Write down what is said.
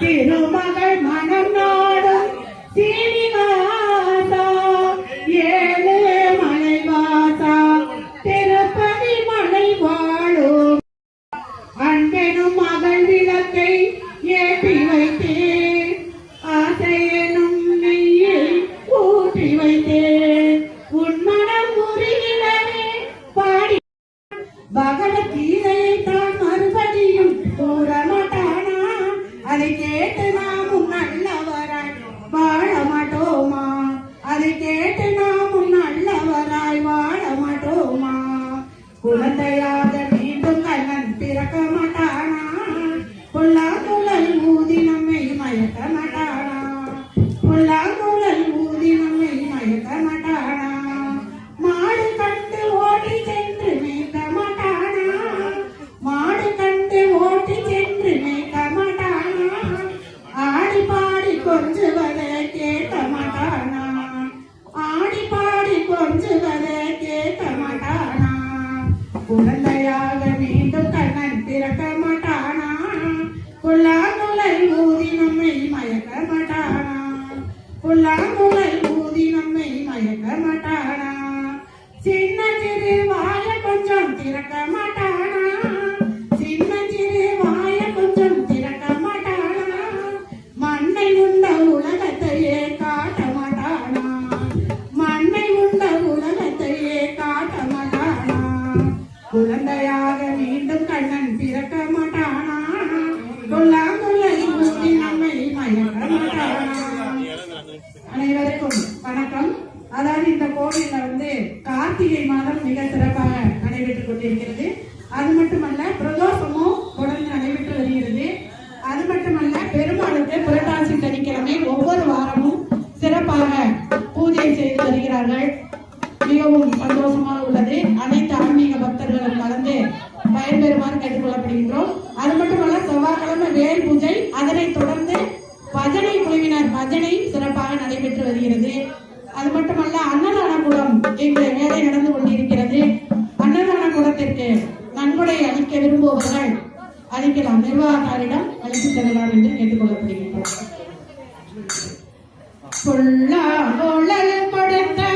திருமகள் மனம் நாடும் சீனிவாசா ஏழு மலைவாசா திருப்பதி மலை வாழும். அன்பெனும் மகள் விளக்கை முலை ஊதி நம்மை மயக்க மாட்டானா புல்லா முலை ஊதி நம்மை மயக்க மாட்டானா சின்ன சிறு வாய கொஞ்சம் திறக்க சிறப்பாக பூஜை செய்து வருகிறார்கள் மிகவும் சந்தோஷமாக உள்ளது. அனைத்து ஆன்மீக பக்தர்களும் கலந்து பயன்பெறுமாறு கேட்டுக்கொள்ளப்படுகின்றோம். அது மட்டுமல்ல செவ்வாய்க்கிழமை வேல் பூஜை. அதனைத் தொடர்ந்து பஜனை குழுவினர் பஜனை சிறப்பாக நடைபெற்று வருகிறது. அது மட்டுமல்ல அன்னதான கூடம் இன்று வேலை நடந்து கொண்டிருக்கிறது. அன்னதான கூடத்திற்கு நன்கொடை அளிக்க விரும்புபவர்கள் அளிக்கலாம். நிர்வாகத்தாரிடம் அளித்து செல்லலாம் என்று கேட்டுக்கொள்ளப்படுகின்றோம். கொள்ளா கொழல் கொடுத்த